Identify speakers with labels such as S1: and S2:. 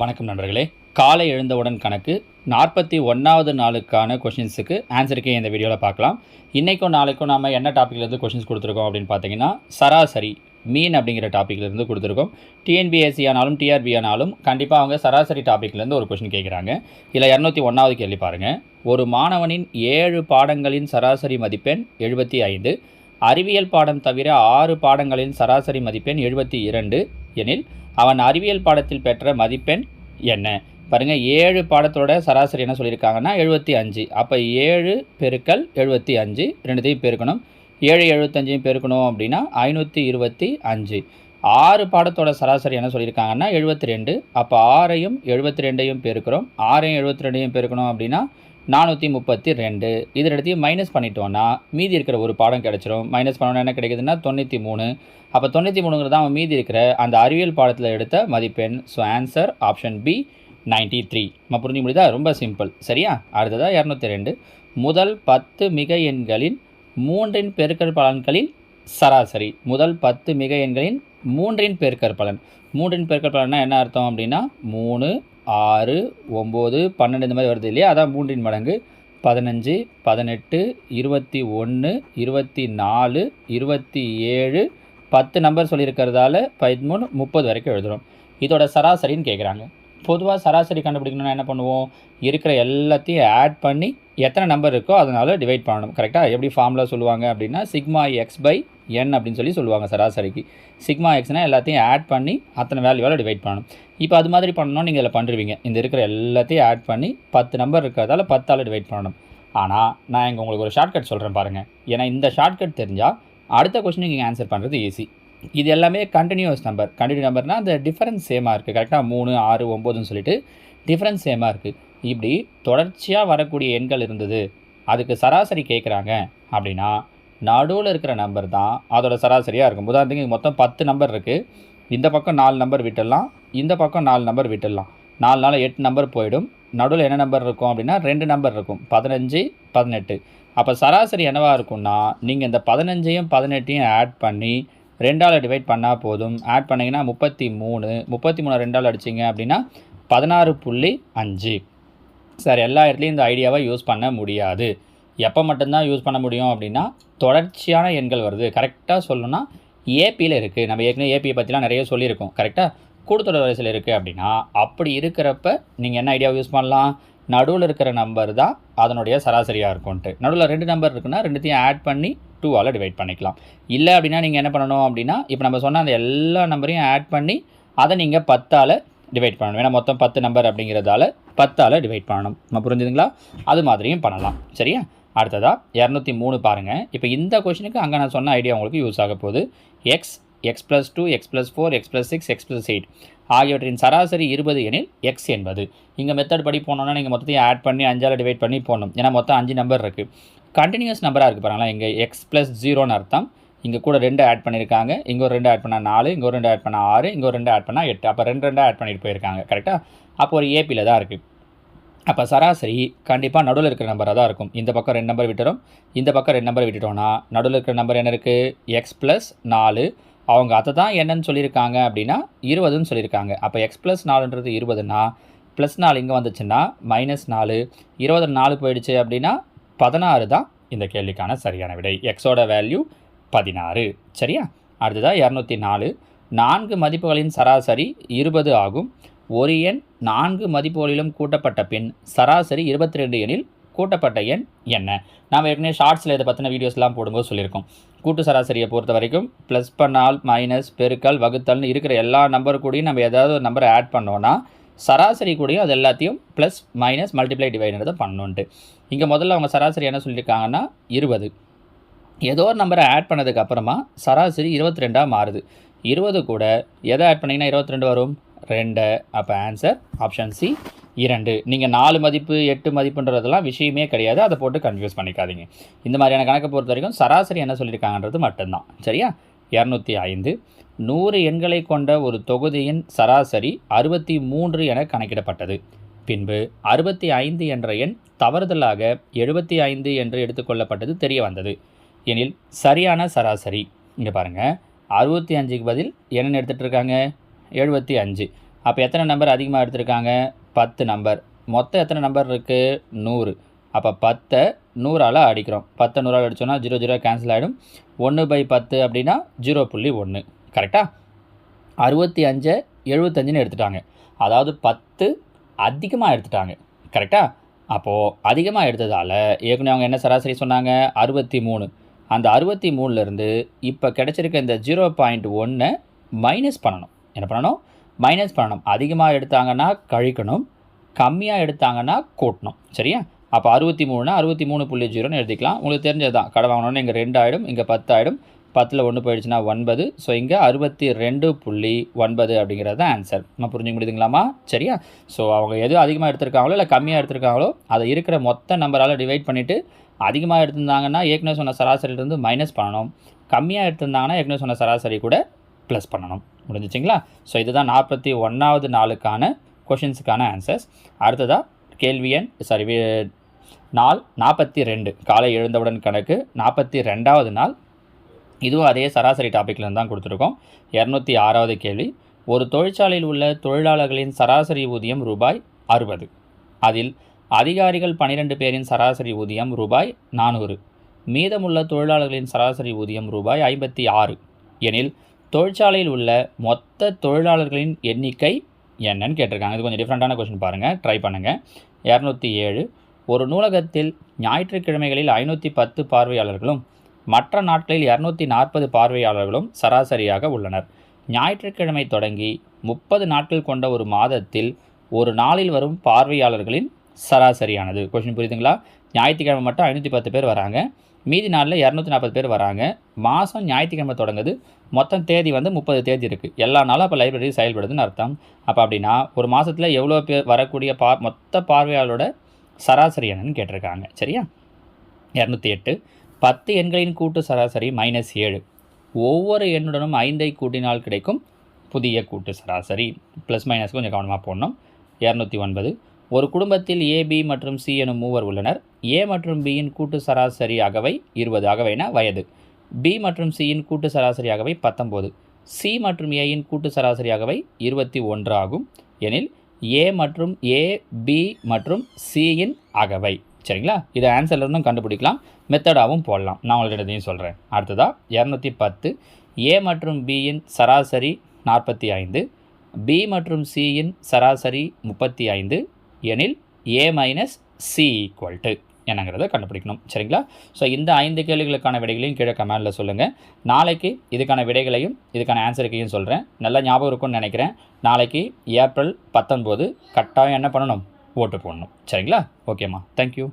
S1: வணக்கம் நண்பர்களே. காலை எழுந்தவுடன் கணக்கு நாற்பத்தி ஒன்றாவது நாளுக்கான கொஷின்ஸுக்கு ஆன்சருக்கே இந்த வீடியோவில் பார்க்கலாம். இன்றைக்கும் நாளைக்கும் நாம் என்ன டாப்பிக்லேருந்து கொஷின்ஸ் கொடுத்துருக்கோம் அப்படின்னு பார்த்தீங்கன்னா சராசரி மீன் அப்படிங்கிற டாப்பிக்லேருந்து கொடுத்துருக்கோம். டிஎன்பிஎஸ்சி ஆனாலும் டிஆர்பி ஆனாலும் கண்டிப்பாக அவங்க சராசரி டாப்பிக்லேருந்து ஒரு கொஷின் கேட்குறாங்க இதில் இரநூத்தி ஒன்றாவது கேள்வி பாருங்கள் ஒரு மாணவனின் ஏழு பாடங்களின் சராசரி மதிப்பெண் எழுபத்தி ஐந்து. அறிவியல் பாடம் தவிர ஆறு பாடங்களின் சராசரி மதிப்பெண் எழுபத்தி இரண்டு. எனில் அவன் அறிவியல் பாடத்தில் பெற்ற மதிப்பெண் என்ன? பாருங்கள் ஏழு பாடத்தோட சராசரி என்ன சொல்லியிருக்காங்கன்னா எழுபத்தி அஞ்சு. அப்போ ஏழு பெருக்கல் எழுபத்தி அஞ்சு ரெண்டுத்தையும் பெருக்கணும். ஏழு எழுபத்தஞ்சையும் பெருக்கணும் அப்படின்னா ஐநூற்றி இருபத்தி அஞ்சு. ஆறு பாடத்தோட சராசரி என்ன சொல்லியிருக்காங்கன்னா எழுபத்தி ரெண்டு. அப்போ ஆறையும் எழுபத்தி ரெண்டையும் பெருக்கிறோம். ஆறையும் எழுபத்தி ரெண்டையும் பெருக்கணும் அப்படின்னா நானூற்றி முப்பத்தி ரெண்டு. இது ரெண்டுத்தையும் மைனஸ் பண்ணிட்டோன்னா மீதி இருக்கிற ஒரு பாடம் கிடச்சிரும். மைனஸ் பண்ணோன்னா என்ன கிடைக்குதுன்னா தொண்ணூற்றி மூணு. அப்போ தொண்ணூற்றி மூணுங்கிறது அவன் மீதி இருக்கிற அந்த அறிவியல் பாடத்தில் எடுத்த மதிப்பெண். So answer option B ninety three நம்ம புரிஞ்சு முடியுதா? ரொம்ப சிம்பிள் சரியா? அடுத்ததாக இரநூத்தி ரெண்டு. முதல் பத்து மிக எண்களின் மூன்றின் பெருக்கல் பலன்களின் சராசரி. முதல் பத்து மிக எண்களின் மூன்றின் பெருக்கற் பலன். மூன்றின் பெருக்கற் பலன்னா என்ன அர்த்தம் அப்படின்னா மூணு ஆறு ஒம்பது பன்னெண்டு இந்த மாதிரி வருது இல்லையா? அதான் மூன்றின் மடங்கு. பதினஞ்சு பதினெட்டு இருபத்தி ஒன்று இருபத்தி நாலு இருபத்தி ஏழு. பத்து நம்பர் சொல்லியிருக்கிறதால பதிமூணு முப்பது வரைக்கும் எழுதுகிறோம் இதோட சராசரின்னு கேட்குறாங்க பொதுவாக சராசரி கண்டுபிடிக்கணும்னா என்ன பண்ணுவோம்? இருக்கிற எல்லாத்தையும் ஆட் பண்ணி எத்தனை நம்பர் இருக்கோ அதனால் டிவைட் பண்ணணும். கரெக்டாக எப்படி ஃபார்முலா சொல்லுவாங்க அப்படின்னா சிக்மா எக்ஸ் பை என் அப்படின்னு சொல்லி சொல்லுவாங்க சராசரிக்கு. சிக்மா எக்ஸ்னால் எல்லாத்தையும் ஆட் பண்ணி அத்தனை வேல்யூவால் டிவைட் பண்ணணும். இப்போ அது மாதிரி பண்ணணும் நீங்கள் இதில் பண்ணுறீங்க இந்த இருக்கிற எல்லாத்தையும் ஆட் பண்ணி பத்து நம்பர் இருக்கிறதால பத்தால் டிவைட் பண்ணணும். ஆனால் நான் இங்கே உங்களுக்கு ஒரு ஷார்ட்கட் சொல்கிறேன் பாருங்கள் ஏன்னா இந்த ஷார்ட்கட் தெரிஞ்சால் அடுத்த கொஸ்டின் நீங்கள் ஆன்சர் பண்ணுறது ஈஸி இது எல்லாமே கண்டினியூஸ் நம்பர் கண்டினியூ நம்பர்னால் அந்த டிஃப்ரென்ஸ் சேமாக இருக்குது கரெக்டாக மூணு ஆறு ஒம்போதுன்னு சொல்லிட்டு டிஃப்ரென்ஸ் சேமாக இருக்குது இப்படி தொடர்ச்சியாக வரக்கூடிய எண்கள் இருந்தது. அதுக்கு சராசரி கேட்குறாங்க அப்படின்னா நடுவில் இருக்கிற நம்பர் தான் அதோட சராசரியாக இருக்கும். உதாரணத்துக்கு மொத்தம் பத்து நம்பர் இருக்குது இந்த பக்கம் நாலு நம்பர் விட்டுடலாம். இந்த பக்கம் நாலு நம்பர் விட்டுடலாம். நாலு நாள் எட்டு நம்பர் போயிடும். நடுவில் என்ன நம்பர் இருக்கும் அப்படின்னா ரெண்டு நம்பர் இருக்கும். பதினஞ்சு பதினெட்டு. அப்போ சராசரி என்னவாக இருக்கும்னா நீங்கள் இந்த பதினஞ்சையும் பதினெட்டையும் ஆட் பண்ணி ரெண்டால் டிவைட் பண்ணால் போதும். ஆட் பண்ணிங்கன்னா முப்பத்தி மூணு. முப்பத்தி மூணு ரெண்டால் அடிச்சிங்க அப்படின்னா பதினாறு புள்ளி அஞ்சு. சார் எல்லா இடத்துலையும் இந்த ஐடியாவை யூஸ் பண்ண முடியாது. எப்போ மட்டும்தான் யூஸ் பண்ண முடியும் அப்படின்னா தொடர்ச்சியான எண்கள் வருது. கரெக்டாக சொல்லணும்னா ஏபியில் இருக்குது நம்ம ஏற்கனவே ஏபியை பற்றிலாம் நிறைய சொல்லியிருக்கோம். கரெக்டாக கூடுதொடர் வரிசையில் இருக்குது அப்படின்னா அப்படி இருக்கிறப்ப நீங்கள் என்ன ஐடியாவை யூஸ் பண்ணலாம்? நடுவில் இருக்கிற நம்பர் தான் அதனுடைய சராசரியாக இருக்கும்ன்ட்டு. நடுவில் ரெண்டு நம்பர் இருக்குன்னா ரெண்டுத்தையும் ஆட் பண்ணி டூவால் டிவைட் பண்ணிக்கலாம். இல்லை அப்படின்னா நீங்கள் என்ன பண்ணணும் அப்படின்னா இப்போ நம்ம சொன்ன அந்த எல்லா நம்பரையும் ஆட் பண்ணி அதை நீங்கள் பத்தால் டிவைட் பண்ணணும். ஏன்னா மொத்தம் பத்து நம்பர் அப்படிங்கிறதால பத்தால் டிவைட் பண்ணணும். நம்ம புரிஞ்சுதுங்களா? அது மாதிரியும் பண்ணலாம். சரியா? அடுத்ததாக இரநூத்தி மூணு பாருங்கள் இப்போ இந்த கொஷினுக்கு அங்கே நான் சொன்ன ஐடியா உங்களுக்கு யூஸ் ஆக போகுது. X x plus two x plus four x plus six x plus eight ஆகியவற்றின் சராசரி இருபது எனில் எக்ஸ் என்பது. இங்கே மெத்தட் படி போனோன்னா நீங்கள் மொத்தத்தையும் ஆட் பண்ணி அஞ்சால் டிவைட் பண்ணி போடணும். ஏன்னா மொத்தம் அஞ்சு நம்பர் இருக்குது கண்டினியூஸ் நம்பராக இருக்குது பாருங்களா இங்கே எக்ஸ் ப்ளஸ் ஜீரோன்னு அர்த்தம். இங்கே கூட ரெண்டு ஆட் பண்ணியிருக்காங்க இங்கே ஒரு ரெண்டு ஆட் பண்ணால் நாலு இங்கே ஒரு ரெண்டு ஆட் பண்ணால் ஆறு இங்கே ஒரு ரெண்டு ஆட் பண்ணால் எட்டு. அப்போ ரெண்டு ரெண்டு ஆட் பண்ணிட்டு போயிருக்காங்க. கரெக்டாக அப்போ ஒரு ஏபியில் தான் இருக்குது அப்போ சராசரி கண்டிப்பாக நடுவில் இருக்கிற நம்பராக தான் இருக்கும். இந்த பக்கம் ரெண்டு நம்பர் விட்டுறோம் இந்த பக்கம் ரெண்டு நம்பர் விட்டுட்டோம்னா நடுவில் இருக்கிற நம்பர் என்ன இருக்குது எக்ஸ் ப்ளஸ் நாலு அவங்க அதை தான் என்னன்னு சொல்லியிருக்காங்க அப்படின்னா இருபதுன்னு சொல்லியிருக்காங்க. அப்போ எக்ஸ் ப்ளஸ் நாலுன்றது இருபதுன்னா ப்ளஸ் நாலு இங்கே வந்துச்சுன்னா மைனஸ் நாலு. இருபது நாலு போயிடுச்சு அப்படின்னா பதினாறு தான் இந்த கேள்விக்கான சரியான விடை. எக்ஸோட வேல்யூ பதினாறு. சரியா? அடுத்ததாக இரநூத்தி நாலு. நான்கு மதிப்புகளின் சராசரி இருபது ஆகும். ஒரு எண் நான்கு மதிப்புகளிலும் கூட்டப்பட்ட பின் சராசரி இருபத்தி ரெண்டு எனில் கூட்டப்பட்ட எண் என்ன? நாம் ஏற்கனவே ஷார்ட்ஸில் இதை பற்றின வீடியோஸ்லாம் போடும்போது சொல்லியிருக்கோம். கூட்டு சராசரியை பொறுத்த வரைக்கும் ப்ளஸ் பண்ணால் மைனஸ் பெருக்கல் வகுத்தல்னு இருக்கிற எல்லா நம்பர் கூடயும் நம்ம ஏதாவது ஒரு நம்பரை ஆட் பண்ணோன்னா சராசரி கூடயும் அது எல்லாத்தையும் ப்ளஸ் மைனஸ் மல்டிப்ளை டிவைடுன்றதை பண்ணணுன்ட்டு இங்கே முதல்ல அவங்க சராசரி என்ன சொல்லியிருக்காங்கன்னா இருபது. ஏதோ ஒரு நம்பரை ஆட் பண்ணதுக்கு அப்புறமா சராசரி இருபத்தி ரெண்டாக மாறுது. இருபது கூட. எதை ஆட் பண்ணிங்கன்னா இருபத்தி ரெண்டு வரும்? ரெண்டு. அப்போ ஆன்சர் ஆப்ஷன் சி இரண்டு. நீங்கள் நாலு மதிப்பு எட்டு மதிப்புன்றதெல்லாம் விஷயமே கிடையாது. அதை போட்டு கன்ஃபியூஸ் பண்ணிக்காதீங்க. இந்த மாதிரியான கணக்கை பொறுத்த வரைக்கும் சராசரி என்ன சொல்லியிருக்காங்கன்றது மட்டும்தான். சரியா? இரநூத்தி ஐந்து. நூறு எண்களை கொண்ட ஒரு தொகுதியின் சராசரி அறுபத்தி மூன்று என கணக்கிடப்பட்டது. பின்பு அறுபத்தி ஐந்து என்ற எண் தவறுதலாக எழுபத்தி ஐந்து என்று எடுத்துக்கொள்ளப்பட்டது தெரிய வந்தது. எனில் சரியான சராசரி. இங்கே பாருங்கள் அறுபத்தி அஞ்சுக்கு பதில் என்னென்னு எடுத்துகிட்டு இருக்காங்க எழுபத்தி அஞ்சு. அப்போ எத்தனை நம்பர் அதிகமாக எடுத்திருக்காங்க? பத்து நம்பர். மொத்தம் எத்தனை நம்பர் இருக்குது நூறு. அப்போ பத்தை நூறால் அடிக்கிறோம். பத்தை நூறால் அடித்தோன்னா ஜீரோ ஜீரோ கேன்சல் ஆகிடும் ஒன்று பை பத்து அப்படின்னா ஜீரோ புள்ளி ஒன்று. கரெக்டாக அறுபத்தி அஞ்சை எழுபத்தஞ்சுன்னு எடுத்துட்டாங்க. அதாவது பத்து அதிகமாக எடுத்துட்டாங்க. கரெக்டாக அப்போது அதிகமாக எடுத்ததால் ஏற்கனவே அவங்க என்ன சராசரி சொன்னாங்க? அறுபத்தி மூணு. அந்த அறுபத்தி மூணுலேருந்து இப்போ கிடச்சிருக்க இந்த ஜீரோ பாயிண்ட் ஒன்று மைனஸ் பண்ணணும். என்ன பண்ணணும்? மைனஸ் பண்ணணும். அதிகமாக எடுத்தாங்கன்னா கழிக்கணும். கம்மியாக எடுத்தாங்கன்னா கூட்டணும். சரியா? அப்போ அறுபத்தி மூணுனா அறுபத்தி மூணு புள்ளி ஜீரோன்னு எழுதிக்கலாம். உங்களுக்கு தெரிஞ்சது தான் கடை வாங்கினோன்னு இங்கே ரெண்டு இங்கே பத்தாயிடும் பத்தில் ஒன்று போயிடுச்சுன்னா ஒன்பது. ஸோ இங்கே அறுபத்தி ரெண்டு புள்ளி ஒன்பது அப்படிங்கிறது தான் ஆன்சர் நம்ம புரிஞ்சுக்க முடியுதுங்களாமா சரியா? ஸோ அவங்க எது அதிகமாக எடுத்திருக்காங்களோ இல்லை கம்மியாக எடுத்திருக்காங்களோ அதை இருக்கிற மொத்த நம்பரால் டிவைட் பண்ணிவிட்டு அதிகமாக எடுத்திருந்தாங்கன்னா ஏற்கனவே சொன்ன சராசரியிலிருந்து மைனஸ் பண்ணணும். கம்மியாக எடுத்திருந்தாங்கன்னா ஏற்கனவே சொன்ன சராசரி கூட ப்ளஸ் பண்ணணும். முடிஞ்சிச்சிங்களா? ஸோ இதுதான் நாற்பத்தி ஒன்றாவது நாளுக்கான கொஷின்ஸுக்கான ஆன்சர்ஸ் அடுத்ததாக கேள்வி எண் சாரி நாள் நாற்பத்தி ரெண்டு. காலை எழுந்தவுடன் கணக்கு நாற்பத்தி ரெண்டாவது நாள் இதுவும் அதே சராசரி டாப்பிக்லேருந்து தான் கொடுத்துருக்கோம். இரநூத்தி ஆறாவது கேள்வி. ஒரு தொழிற்சாலையில் உள்ள தொழிலாளர்களின் சராசரி ஊதியம் ரூபாய் அறுபது. அதில் அதிகாரிகள் பன்னிரெண்டு பேரின் சராசரி ஊதியம் ரூபாய் நானூறு. மீதமுள்ள தொழிலாளர்களின் சராசரி ஊதியம் ரூபாய் ஐம்பத்தி ஆறு. எனில் தொழிற்சாலையில் உள்ள மொத்த தொழிலாளர்களின் எண்ணிக்கை என்னன்னு கேட்டிருக்காங்க. இது கொஞ்சம் டிஃப்ரெண்ட்டான கொஷின் பாருங்கள் ட்ரை பண்ணுங்கள் இரநூத்தி ஏழு. ஒரு நூலகத்தில் ஞாயிற்றுக்கிழமைகளில் ஐநூற்றி பத்து பார்வையாளர்களும் மற்ற நாட்களில் இரநூத்தி நாற்பது பார்வையாளர்களும் சராசரியாக உள்ளனர். ஞாயிற்றுக்கிழமை தொடங்கி முப்பது நாட்கள் கொண்ட ஒரு மாதத்தில் ஒரு நாளில் வரும் பார்வையாளர்களின் சராசரியானது. கொஷின் புரியுதுங்களா? ஞாயிற்றுக்கிழமை மட்டும் ஐநூற்றி பத்து பேர் வராங்க. மீதி நாளில் இரநூத்தி நாற்பது பேர் வராங்க. மாதம் ஞாயிற்றுக்கிழமை தொடங்குது. மொத்தம் தேதி வந்து முப்பது தேதி இருக்குது எல்லா நாளும் அப்போ லைப்ரரி செயல்படுதுன்னு அர்த்தம். அப்போ அப்படின்னா ஒரு மாதத்தில் எவ்வளோ பேர் வரக்கூடிய பார் மொத்த பார்வையாளரோட சராசரி என்னன்னு கேட்டிருக்காங்க. சரியா? இரநூத்தி எட்டு. பத்து எண்களின் கூட்டு சராசரி மைனஸ் ஏழு. ஒவ்வொரு எண்ணுடனும் ஐந்தை கூட்டினால் கிடைக்கும் புதிய கூட்டு சராசரி. ப்ளஸ் மைனஸ் கொஞ்சம் கவனமாக போடணும். இரநூத்தி ஒன்பது. ஒரு குடும்பத்தில் ஏபி மற்றும் சி எனும் மூவர் உள்ளனர். ஏ மற்றும் பியின் கூட்டு சராசரி அகவை இருபது அகவைனா வயது. பி மற்றும் சியின் கூட்டு சராசரி அகவை பத்தொம்போது சி மற்றும் ஏயின் கூட்டு சராசரி அகவை இருபத்தி ஒன்று ஆகும். எனில் ஏ மற்றும் ஏ பி மற்றும் சியின் அகவை சரிங்களா? இதை ஆன்சர்லேருந்தும் கண்டுபிடிக்கலாம். மெத்தடாகவும் போடலாம். நான் உங்களுக்கு இதையும் சொல்கிறேன் அடுத்ததாக இரநூத்தி பத்து ஏ மற்றும் பியின் சராசரி நாற்பத்தி ஐந்து பி மற்றும் சியின் சராசரி முப்பத்தி ஐந்து எனில் A minus C equal to என்னங்கிறத கண்டுபிடிக்கணும். சரிங்களா? ஸோ இந்த ஐந்து கேள்விகளுக்கான விடைகளையும் கீழே கமெண்டில் சொல்லுங்கள் நாளைக்கு இதுக்கான விடைகளையும் இதுக்கான ஆன்சருக்கையும் சொல்கிறேன் நல்லா ஞாபகம் இருக்கும்னு நினைக்கிறேன். நாளைக்கு ஏப்ரல் பத்தொன்பது. கட்டாயம் என்ன பண்ணணும்? ஓட்டு போடணும். சரிங்களா? ஓகேம்மா. தேங்க்யூ